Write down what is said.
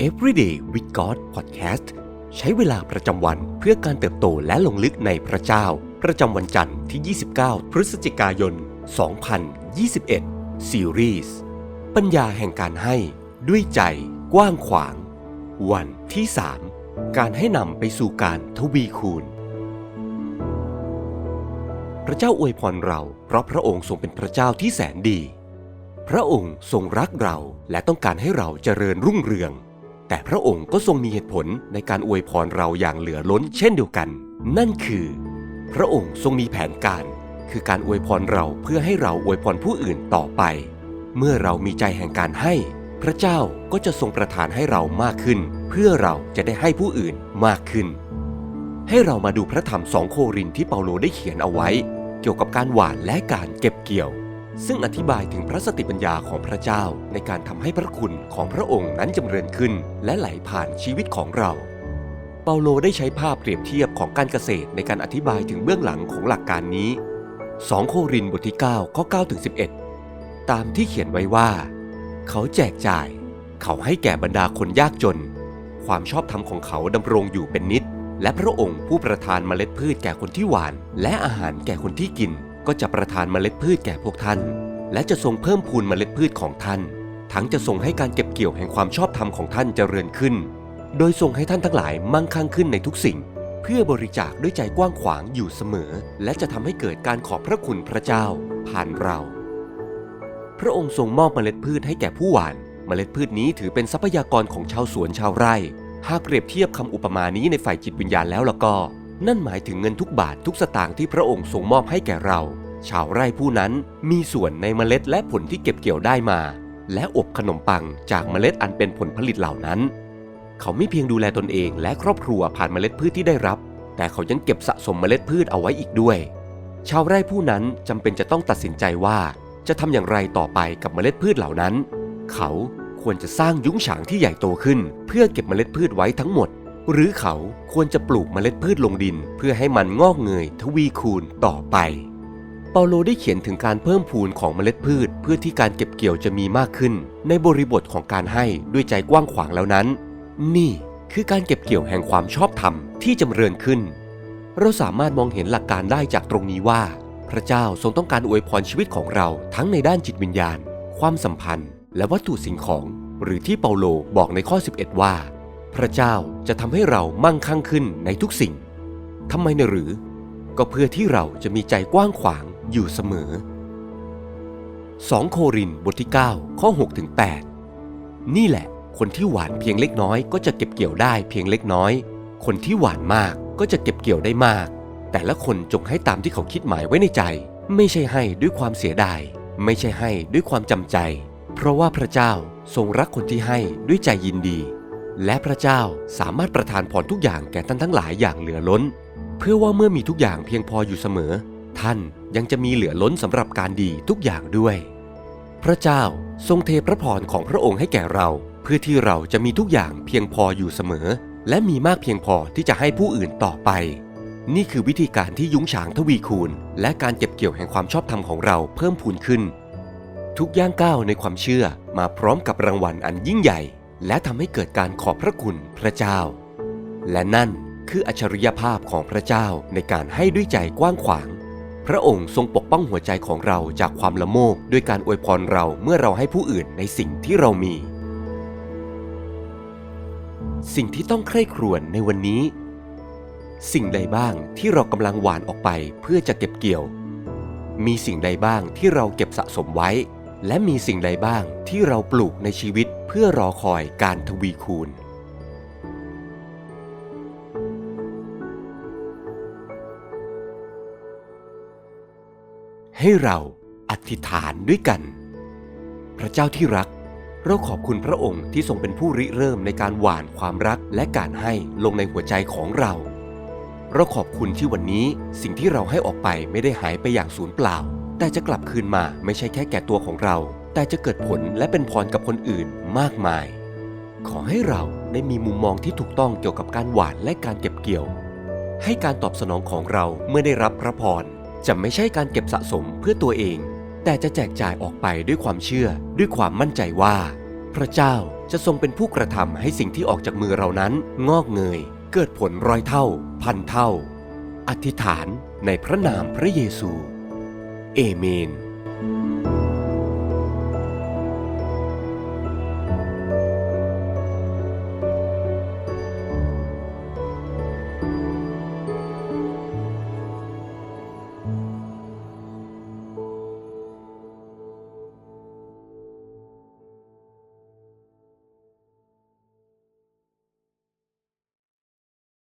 Everyday with God Podcast ใช้เวลาประจำวันเพื่อการเติบโตและลงลึกในพระเจ้า ประจำวันจันทร์ที่ 29 พฤศจิกายน 2021 ซีรีส์ปัญญาแห่งการให้ด้วยใจกว้างขวาง วันที่ 3 การให้นำไปสู่การทวีคูณ พระเจ้าอวยพรเรา เพราะพระองค์ทรงเป็นพระเจ้าที่แสนดี พระองค์ทรงรักเราและต้องการให้เราเจริญรุ่งเรือง แต่พระองค์ก็ทรงมีเหตุผลในการอวยพรเราอย่างเหลือล้นเช่นเดียวกัน นั่นคือ พระองค์ทรงมีแผนการ คือการอวยพรเราเพื่อให้เราอวยพรผู้อื่นต่อไป เมื่อเรามีใจแห่งการให้ พระเจ้าก็จะทรงประทานให้เรามากขึ้น เพื่อเราจะได้ให้ผู้อื่นมากขึ้น ให้เรามาดูพระธรรมสองโครินธ์ที่เปาโลได้เขียนเอาไว้ เกี่ยวกับการหว่านและการเก็บเกี่ยว ซึ่งอธิบายถึงพระสติปัญญาของพระเจ้าในการทำให้พระคุณของพระองค์นั้นจำเริญขึ้น และไหลผ่านชีวิตของเรา เปาโลได้ใช้ภาพเปรียบเทียบของการเกษตรในการอธิบายถึงเบื้องหลังของหลักการนี้ 2 โครินบทที่ 9 ข้อ9ถึง11 ตามที่เขียนไว้ว่า เขาแจกจ่าย เขาให้แก่บรรดาคนยากจน ความชอบธรรมของเขาดำรงอยู่เป็นนิด และพระองค์ผู้ประทานเมล็ดพืชแก่คนที่หวาน และอาหารแก่คนที่กิน ก็จะประทานเมล็ดพืชแก่พวกท่าน และจะทรงเพิ่มพูนเมล็ดพืชของท่าน ทั้งจะทรงให้การเก็บเกี่ยวแห่งความชอบธรรมของท่านเจริญขึ้น โดยทรงให้ท่านทั้งหลายมั่งคั่งขึ้นในทุกสิ่ง เพื่อบริจาคด้วยใจกว้างขวางอยู่เสมอ และจะทำให้เกิดการขอบพระคุณพระเจ้า ผ่านเรา พระองค์ทรงมอบเมล็ดพืชให้แก่ผู้หวาน เมล็ดพืชนี้ถือเป็นทรัพยากรของชาวสวนชาวไร่ หากเปรียบเทียบคำอุปมานี้ในฝ่ายจิตวิญญาณแล้วล่ะก็ นั่นหมายถึงเงินทุกบาททุกสตางค์ที่พระองค์ทรงมอบให้แก่เรา ชาวไร่ผู้นั้นมีส่วนในเมล็ดและผลที่เก็บเกี่ยวได้มา และอบขนมปังจากเมล็ดอันเป็นผลผลิตเหล่านั้น เขาไม่เพียงดูแลตนเองและครอบครัวผ่านเมล็ดพืชที่ได้รับ แต่เขายังเก็บสะสมเมล็ดพืชเอาไว้อีกด้วย ชาวไร่ผู้นั้นจำเป็นจะต้องตัดสินใจว่า จะทำอย่างไรต่อไปกับเมล็ดพืชเหล่านั้น เขาควรจะสร้างยุ้งฉางที่ใหญ่โตขึ้น เพื่อเก็บเมล็ดพืชไว้ทั้งหมด หรือเขาควรจะปลูกเมล็ดพืชลงดิน เพื่อให้มันงอกเงยทวีคูณต่อไป เปาโลได้เขียนถึงการเพิ่มพูนของเมล็ดพืช เพื่อที่การเก็บเกี่ยวจะมีมากขึ้น ในบริบทของการให้ด้วยใจกว้างขวางแล้วนั้น นี่คือการเก็บเกี่ยวแห่งความชอบธรรมที่จำเริญขึ้น เราสามารถมองเห็นหลักการได้จากตรงนี้ว่า พระเจ้าทรงต้องการอวยพรชีวิตของเราทั้งในด้านจิตวิญญาณ ความสัมพันธ์ และวัตถุสิ่งของ หรือที่เปาโลบอกในข้อ 11 ว่า พระเจ้าจะทำให้เรามั่งคั่งขึ้นในทุกสิ่งทำไมนะหรือ ก็เพื่อที่เราจะมีใจกว้างขวางอยู่เสมอ 2 โครินบทที่ 9 ข้อ6ถึง8นี่แหละ คนที่หวานเพียงเล็กน้อย ก็จะเก็บเกี่ยวได้เพียงเล็กน้อย คนที่หวานมากก็จะเก็บเกี่ยวได้มาก แต่ละคนจงให้ตามที่เขาคิดหมายไว้ในใจ ไม่ใช่ให้ด้วยความเสียดาย ไม่ใช่ให้ด้วยความจำใจ เพราะว่าพระเจ้าทรงรักคนที่ให้ด้วยใจยินดี และพระเจ้าสามารถประทานพรทุกอย่างแก่ท่านทั้งหลายอย่างเหลือล้น เพื่อว่าเมื่อมีทุกอย่างเพียงพออยู่เสมอ ท่านยังจะมีเหลือล้นสำหรับการดีทุกอย่างด้วย พระเจ้าทรงเทพระพรของพระองค์ให้แก่เรา เพื่อที่เราจะมีทุกอย่างเพียงพออยู่เสมอ และมีมากเพียงพอที่จะให้ผู้อื่นต่อไป นี่คือวิธีการที่ยุ้งฉางทวีคูณ และการเก็บเกี่ยวแห่งความชอบธรรมของเราเพิ่มพูนขึ้น ทุกย่างก้าวในความเชื่อมาพร้อมกับรางวัลอันยิ่งใหญ่ และทำให้เกิดการขอบพระคุณพระเจ้า และนั่นคืออัจฉริยภาพของพระเจ้าในการให้ด้วยใจกว้างขวาง พระองค์ทรงปกป้องหัวใจของเราจากความละโมบด้วยการอวยพรเราเมื่อเราให้ผู้อื่นในสิ่งที่เรามี สิ่งที่ต้องใคร่ครวญในวันนี้ สิ่งใดบ้างที่เรากำลังหวานออกไปเพื่อจะเก็บเกี่ยว มีสิ่งใดบ้างที่เราเก็บสะสมไว้ และมีสิ่งใดบ้างที่เราปลูกในชีวิตเพื่อรอคอยการทวีคูณ ให้เราอธิษฐานด้วยกัน พระเจ้าที่รัก เราขอบคุณพระองค์ที่ทรงเป็นผู้ริเริ่มในการหว่านความรักและการให้ลงในหัวใจของเรา เราขอบคุณที่วันนี้สิ่งที่เราให้ออกไปไม่ได้หายไปอย่างสูญเปล่า แต่จะกลับคืนมาไม่ใช่แค่แก่ตัวของเรา แต่จะเกิดผลและเป็นพรกับคนอื่นมากมาย ขอให้เราได้มีมุมมองที่ถูกต้องเกี่ยวกับการหว่านและการเก็บเกี่ยว ให้การตอบสนองของเราเมื่อได้รับพระพรจะไม่ใช่การเก็บสะสมเพื่อตัวเอง แต่จะแจกจ่ายออกไปด้วยความเชื่อ ด้วยความมั่นใจว่า พระเจ้าจะทรงเป็นผู้กระทำให้สิ่งที่ออกจากมือเรานั้น งอกเงย เกิดผลร้อยเท่า พันเท่า อธิษฐานในพระนามพระเยซู เอเมน